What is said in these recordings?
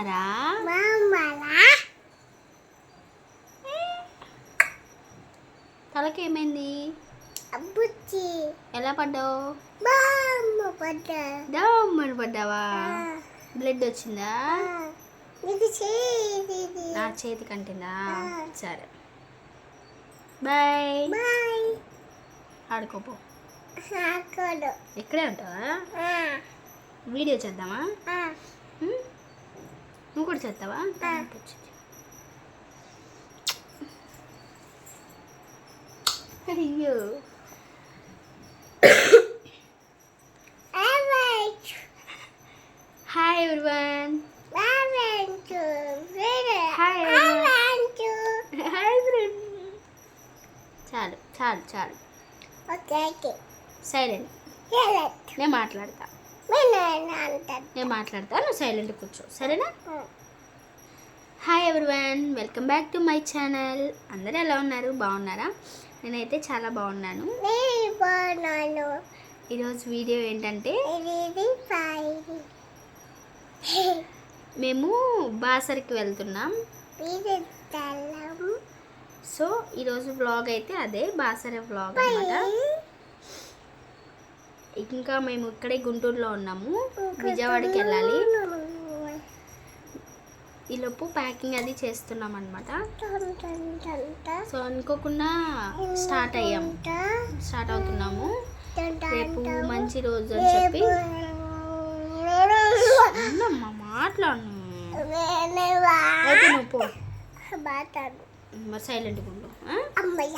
బాగున్నారా తలకి ఏమైంది అబ్బుచ్చి ఎలా పడ్డావు? బామ్మ పడ్డ. దమ్మని పడ్డావా? బ్లడ్ వచ్చిందా? నా చేతి కంటిందా ఆ. సరే. బాయ్. బాయ్. ఆడుకోపో. ఇక్కడే ఉంటావా? వీడియో చేద్దామా? నువ్వు కూడా చేస్తావా. అయ్యో. హాయ్ ఎవ్రీవన్ చాలు చాలు చాలు. సైలెంట్ నేను మాట్లాడతా. నేను అంటాను నేను మాట్లాడతా నువ్వు సైలెంట్ కూర్చో. సరేనా? Hi everyone welcome back to my channel అందరూ ఎలా ఉన్నారు? బాగున్నారా? నేనైతే చాలా బాగున్నాను. నేను బాగున్నాను. ఈరోజు వీడియో ఏంటంటే మేము బాసర్కి వెళ్తున్నాం. సో ఈరోజు వ్లాగ్ అయితే అదే బాసర వ్లాగ్ అనమాట ఇంకా మేము ఇక్కడే గుంటూరులో ఉన్నాము. విజయవాడకి వెళ్ళాలి. ఈలోపు ప్యాకింగ్ అది చేస్తున్నాం అనమాట సో అనుకోకుండా స్టార్ట్ అయ్యాం. స్టార్ట్ అవుతున్నాము. రేపు మంచి రోజు అని చెప్పి. మాట్లాడు మరి ఆ? అమ్మయ్య.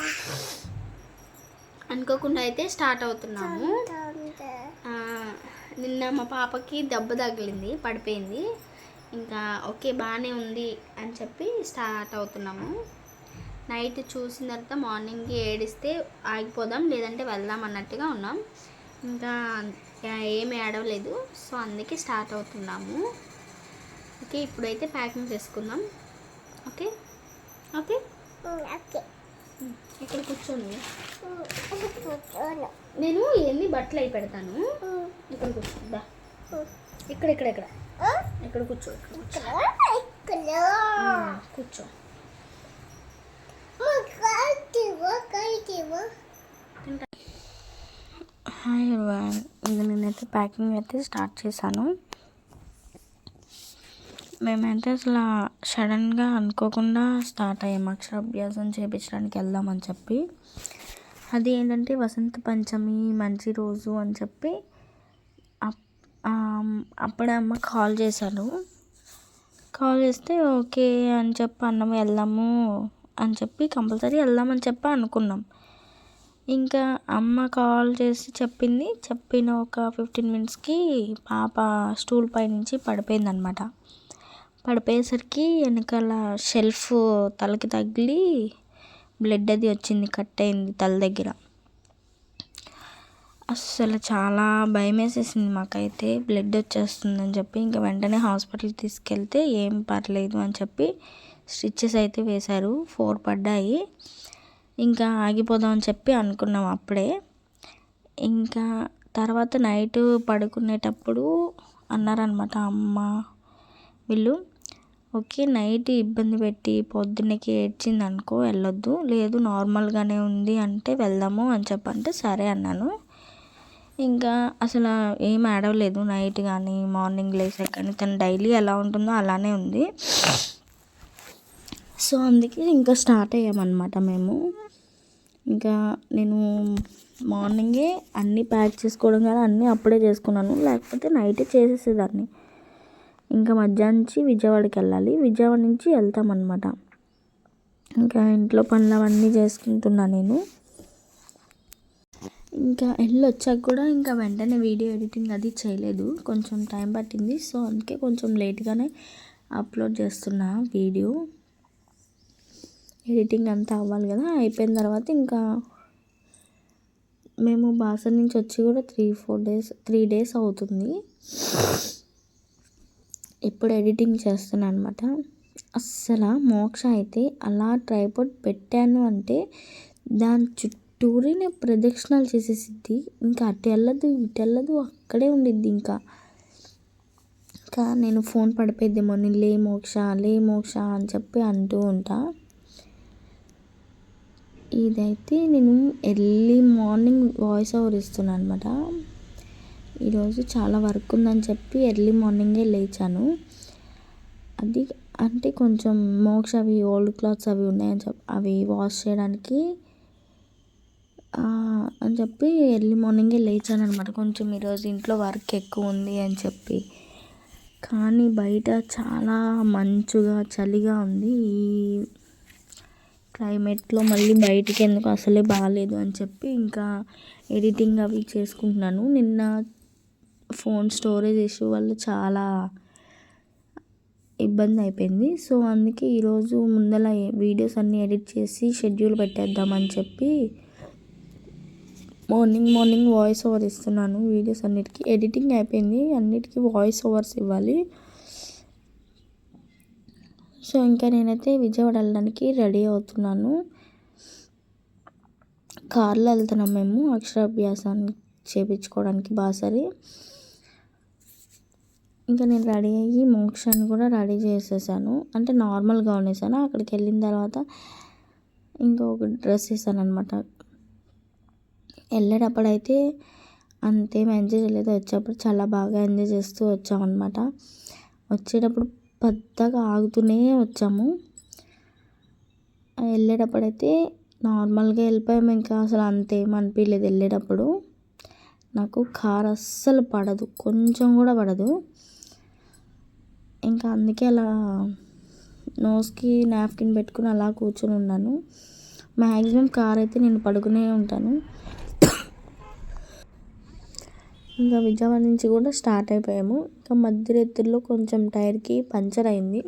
అనుకోకుండా అయితే స్టార్ట్ అవుతున్నాము. నిన్న మా పాపకి దెబ్బ తగిలింది పడిపోయింది. ఇంకా ఓకే బాగానే ఉంది అని చెప్పి స్టార్ట్ అవుతున్నాము. నైట్ చూసిన తర్వాత మార్నింగ్ ఏడిస్తే ఆగిపోదాం లేదంటే వెళ్దాం అన్నట్టుగా ఉన్నాం. ఇంకా ఏమి ఏడవలేదు సో అందుకే స్టార్ట్ అవుతున్నాము. ఓకే ఇప్పుడైతే ప్యాకింగ్ చేసుకుందాం. ఓకే? ఓకే? ఓకే. ఇక్కడ కూర్చోండి. కూర్చోను నేను ఎన్ని బట్టలు అయి పెడతాను. ఇక్కడ కూర్చోందా ఇక్కడ ఇక్కడ ఇక్కడ. ఇక్కడ కూర్చో ఇక్కడ కూర్చో. కూర్చో. హాయ్ ఇది నేనైతే ప్యాకింగ్ అయితే స్టార్ట్ చేశాను. మేమైతే అసలు సడన్గా అనుకోకుండా స్టార్ట్ అయ్యాము అక్షరాభ్యాసం చేయించడానికి వెళ్దామని చెప్పి. అది ఏంటంటే వసంత పంచమి మంచి రోజు అని చెప్పి అప్- అప్పుడే అమ్మ కాల్ చేశారు. కాల్ చేస్తే ఓకే అని చెప్పి అన్నం వెళ్దాము అని చెప్పి కంపల్సరీ వెళ్దామని చెప్పి అనుకున్నాం. ఇంకా అమ్మ కాల్ చేసి చెప్పింది. చెప్పిన ఒక ఫిఫ్టీన్ మినిట్స్కి పాప స్టూల్ పై నుంచి పడిపోయింది అనమాట పడిపోయేసరికి వెనకాల షెల్ఫ్ తలకి తగిలి బ్లడ్ అది వచ్చింది కట్ అయింది తల దగ్గర. అస్సలు చాలా భయం వేసేసింది మాకైతే. బ్లడ్ వచ్చేస్తుందని చెప్పి ఇంకా వెంటనే హాస్పిటల్కి తీసుకెళ్తే ఏం పర్లేదు అని చెప్పి స్టిచ్చెస్ అయితే వేశారు. ఫోర్ పడ్డాయి. ఇంకా ఆగిపోదాం అని చెప్పి అనుకున్నాం అప్పుడే. ఇంకా తర్వాత నైట్ పడుకునేటప్పుడు అన్నారనమాట అమ్మ వీళ్ళు ఓకే నైట్ ఇబ్బంది పెట్టి పొద్దున్నకి ఏడ్చింది అనుకో వెళ్ళొద్దు. లేదు నార్మల్గానే ఉంది అంటే వెళ్దాము అని చెప్పంటే సరే అన్నాను. ఇంకా అసలు ఏం ఆడవలేదు నైట్ కానీ మార్నింగ్ లేసాక కానీ తను డైలీ ఎలా ఉంటుందో అలానే ఉంది. సో అందుకే ఇంకా స్టార్ట్ అయ్యామన్నమాట మేము. ఇంకా నేను మార్నింగే అన్నీ ప్యాక్ చేసుకోవడం కానీ అన్నీ అప్పుడే చేసుకున్నాను. లేకపోతే నైటే చేసేసేదాన్ని. ఇంకా మధ్యాహ్నం నుంచి విజయవాడకి వెళ్ళాలి. విజయవాడ నుంచి వెళ్తాం అనమాట ఇంకా ఇంట్లో పనులు అవన్నీ చేసుకుంటున్నా నేను. ఇంకా వెళ్ళి వచ్చాక కూడా ఇంకా వెంటనే వీడియో ఎడిటింగ్ అది చేయలేదు. కొంచెం టైం పట్టింది. సో అందుకే కొంచెం లేట్గానే అప్లోడ్ చేస్తున్నా వీడియో. ఎడిటింగ్ అంతా అవ్వాలి కదా. అయిపోయిన తర్వాత ఇంకా మేము బాసర్ నుంచి వచ్చి కూడా three four days three days అవుతుంది. ఇప్పుడు ఎడిటింగ్ చేస్తున్నాను అనమాట అస్సలు మోక్ష అయితే అలా ట్రైపోర్ట్ పెట్టాను అంటే దాని చుట్టూరినే ప్రదక్షిణాలు చేసేసిద్ది ఇంకా అటు వెళ్ళదు ఇటు వెళ్ళదు అక్కడే ఉండిద్ది ఇంకా. ఇంకా నేను ఫోన్ పడిపోయిద్దేమో నేను లే మోక్ష లే మోక్ష అని చెప్పి అంటూ ఉంటా. ఇదైతే నేను ఎర్లీ మార్నింగ్ వాయిస్ ఓవర్ ఇస్తున్నాను అనమాట ఈరోజు చాలా వర్క్ ఉందని చెప్పి ఎర్లీ మార్నింగే లేచాను. అది అంటే కొంచెం మోక్ష అవి ఓల్డ్ క్లాత్స్ అవి ఉన్నాయని చెప్పి అవి వాష్ చేయడానికి అని చెప్పి ఎర్లీ మార్నింగే లేచాను అనమాట కొంచెం ఈరోజు ఇంట్లో వర్క్ ఎక్కువ ఉంది అని చెప్పి. కానీ బయట చాలా మంచుగా చలిగా ఉంది. ఈ క్లైమేట్లో మళ్ళీ బయటికి ఎందుకు అసలే బాగాలేదు అని చెప్పి ఇంకా ఎడిటింగ్ అవి చేసుకుంటున్నాను. నిన్న ఫోన్ స్టోరేజ్ ఇష్యూ వల్ల చాలా ఇబ్బంది అయిపోయింది. సో అందుకే ఈరోజు ముందల వీడియోస్ అన్నీ ఎడిట్ చేసి షెడ్యూల్ పెట్టేద్దామని చెప్పి మార్నింగ్ మార్నింగ్ వాయిస్ ఓవర్ ఇస్తున్నాను వీడియోస్ అన్నిటికీ. ఎడిటింగ్ అయిపోయింది. అన్నిటికీ వాయిస్ ఓవర్స్ ఇవ్వాలి. సో ఇంకా నేనైతే విజయవాడ వెళ్ళడానికి రెడీ అవుతున్నాను. కార్లో వెళ్తున్నాం మేము అక్షరాభ్యాసాన్ని చేపించుకోవడానికి బాసరి. ఇంకా నేను రెడీ అయ్యి మోక్షాన్ని కూడా రెడీ చేసేసాను. అంటే నార్మల్గా ఉండేసాను. అక్కడికి వెళ్ళిన తర్వాత ఇంకా ఒక డ్రెస్ వేసాను అనమాట వెళ్ళేటప్పుడైతే అంతేం ఎంజాయ్ చేయలేదు. వచ్చేటప్పుడు చాలా బాగా ఎంజాయ్ చేస్తూ వచ్చామన్నమాట. వచ్చేటప్పుడు పెద్దగా ఆగుతూనే వచ్చాము. వెళ్ళేటప్పుడైతే నార్మల్గా వెళ్ళిపోయాము. ఇంకా అసలు అంతేం అనిపించలేదు వెళ్ళేటప్పుడు. నాకు కార్ అస్సలు పడదు. కొంచెం కూడా పడదు. ఇంకా అందుకే అలా నోస్కి నాప్కిన్ పెట్టుకుని అలా కూర్చొని ఉన్నాను. మ్యాక్సిమం కార్ అయితే నేను పడుకునే ఉంటాను. ఇంకా విజయవాడ నుంచి కూడా స్టార్ట్ అయిపోయాము. ఇంకా మధ్యరెత్తుల్లో కొంచెం టైర్కి పంచర్ అయింది.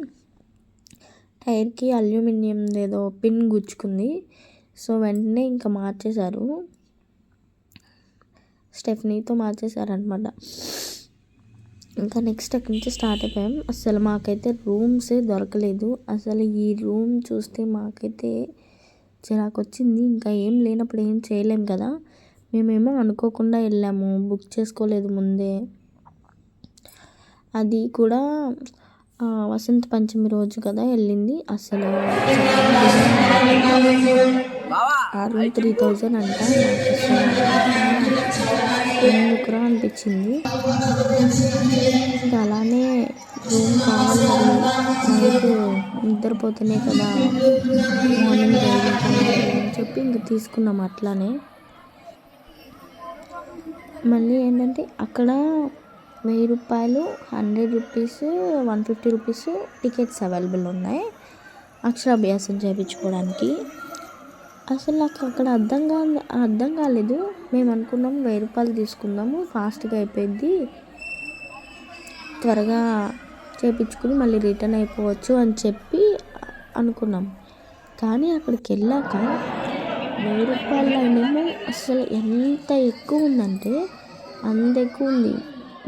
టైర్కి అల్యూమినియం ఏదో పిన్ గుచ్చుకుంది. సో వెంటనే ఇంకా మార్చేశారు. స్టెఫ్నీతో మార్చేశారనమాట ఇంకా నెక్స్ట్ అక్కడి నుంచి స్టార్ట్ అయిపోయాం. అసలు మాకైతే రూమ్సే దొరకలేదు. అసలు ఈ రూమ్ చూస్తే మాకైతే చిరాకు వచ్చింది. ఇంకా ఏం లేనప్పుడు ఏం చేయలేం కదా. మేమేమో అనుకోకుండా వెళ్ళాము. బుక్ చేసుకోలేదు ముందే. అది కూడా వసంత పంచమి రోజు కదా వెళ్ళింది. అసలు ఆ రూమ్ త్రీ థౌజండ్ అంట. ఎందుకురా అనిపించింది అలానే రూమ్ కావాలి. మీకు నిద్రపోతున్నాయి కదా. మార్నింగ్ అని చెప్పి ఇంక తీసుకున్నాం అట్లానే. మళ్ళీ ఏంటంటే అక్కడ వెయ్యి రూపాయలు hundred rupees one fifty rupees tickets available ఉన్నాయి. అక్షరాభ్యాసం చేయించుకోవడానికి. అసలు నాకు అక్కడ అర్థం కా అర్థం కాలేదు. మేము అనుకున్నాం వెయ్యి రూపాయలు తీసుకుందాము ఫాస్ట్గా అయిపోయింది త్వరగా చేయించుకుని మళ్ళీ రిటర్న్ అయిపోవచ్చు అని చెప్పి అనుకున్నాం. కానీ అక్కడికి వెళ్ళాక వెయ్యి రూపాయలు అయినేమో అసలు ఎంత ఎక్కువ ఉందంటే అంత ఎక్కువ ఉంది.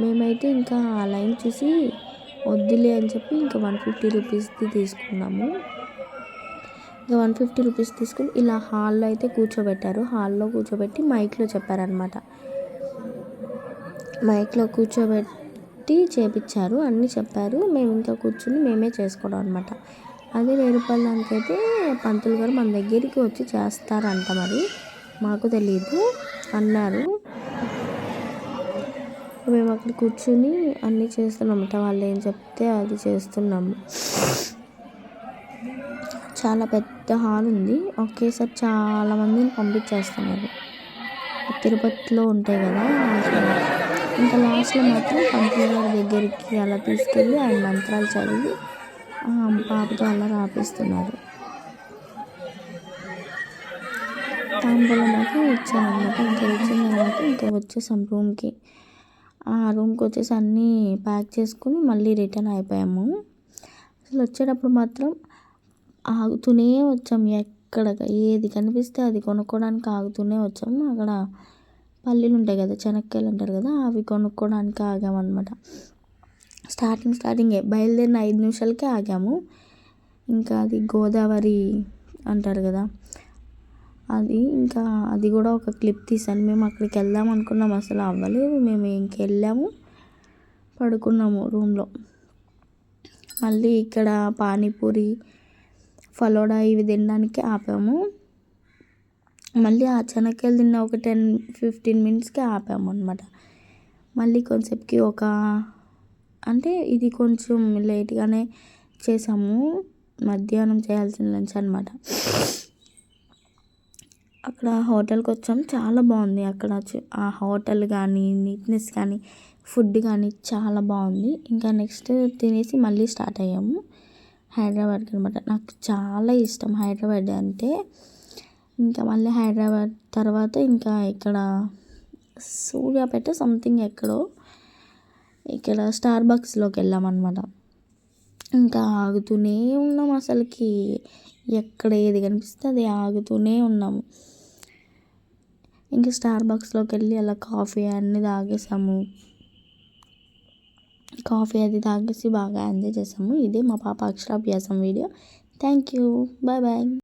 మేమైతే ఇంకా ఆ లైన్ చూసి వద్దులే అని చెప్పి ఇంకా వన్ ఫిఫ్టీ రూపీస్ది తీసుకున్నాము. వన్ ఫిఫ్టీ రూపీస్ తీసుకుని ఇలా హాల్లో అయితే కూర్చోబెట్టారు. హాల్లో కూర్చోబెట్టి మైక్లో చెప్పారనమాట మైక్లో కూర్చోబెట్టి చేపించారు అన్నీ చెప్పారు. మేము ఇంకా కూర్చుని మేమే చేసుకోవడం అనమాట అదే వెయ్యి రూపాయల దానికైతే పంతులు గారు మన దగ్గరికి వచ్చి చేస్తారంట మరి. మాకు తెలియదు అన్నారు. మేము అక్కడ కూర్చుని అన్నీ చేస్తున్నామట వాళ్ళు ఏం చెప్తే అది చేస్తున్నాము. చాలా పెద్ద హాల్ ఉంది. ఒకేసారి చాలా మందిని పంపించేస్తున్నారు. తిరుపతిలో ఉంటాయి కదా. ఇంకా లాస్ట్లో మాత్రం పంతులు గారి దగ్గరికి అలా తీసుకెళ్ళి ఆయన మంత్రాలు చదివి పాపతో అలా రాపిస్తున్నారు. తాంబూలం అయితే ఇచ్చానమాట ఇంకా ఇచ్చిన తర్వాత ఇంకా వచ్చేసాం రూమ్కి. ఆ రూమ్కి వచ్చేసి అన్నీ ప్యాక్ చేసుకుని మళ్ళీ రిటర్న్ అయిపోయాము. అసలు వచ్చేటప్పుడు మాత్రం ఆగుతూనే వచ్చాం ఎక్కడ ఏది కనిపిస్తే అది కొనుక్కోవడానికి ఆగుతూనే వచ్చాము అక్కడ పల్లీలు ఉంటాయి కదా శనక్కాయలు అంటారు కదా అవి కొనుక్కోవడానికి ఆగామన్నమాట. స్టార్టింగ్ స్టార్టింగే బయలుదేరిన ఐదు నిమిషాలకే ఆగాము. ఇంకా అది గోదావరి అంటారు కదా అది ఇంకా అది కూడా ఒక క్లిప్ తీసాను. మేము అక్కడికి వెళ్దాం అనుకున్నాం అసలు అవ్వలేదు. మేము ఇంకెళ్ళాము పడుకున్నాము రూమ్లో. మళ్ళీ ఇక్కడ పానీపూరి ఫలోడా ఇవి తినడానికి ఆపాము. మళ్ళీ ఆ చెనక్కాయలు తిన్న ఒక టెన్ ఫిఫ్టీన్ మినిట్స్కి ఆపాము అనమాట మళ్ళీ కొంచెంకి ఒక అంటే ఇది కొంచెం లేట్గానే చేసాము. మధ్యాహ్నం చేయాల్సిన లంచ్ అనమాట అక్కడ హోటల్కి వచ్చాం. చాలా బాగుంది అక్కడ. ఆ హోటల్ కానీ నీట్నెస్ కానీ ఫుడ్ కానీ చాలా బాగుంది. ఇంకా నెక్స్ట్ తినేసి మళ్ళీ స్టార్ట్ అయ్యాము. హైదరాబాద్కి అనమాట నాకు చాలా ఇష్టం హైదరాబాద్ అంటే. ఇంకా మళ్ళీ హైదరాబాద్ తర్వాత ఇంకా ఇక్కడ సూర్యాపేట సంథింగ్ ఎక్కడో. ఇక్కడ స్టార్ బక్స్లోకి వెళ్ళామన్నమాట ఇంకా ఆగుతూనే ఉన్నాం అసలుకి. ఎక్కడ ఏది కనిపిస్తే అది ఆగుతూనే ఉన్నాము ఇంకా స్టార్ బాక్స్లోకి వెళ్ళి అలా కాఫీ అన్నీ తాగేసాము. కాఫీ అది తాగేసి బాగా ఎంజాయ్ చేసాము. ఇదే మా పాప అక్షరాభ్యాసం video. Thank you. Bye bye.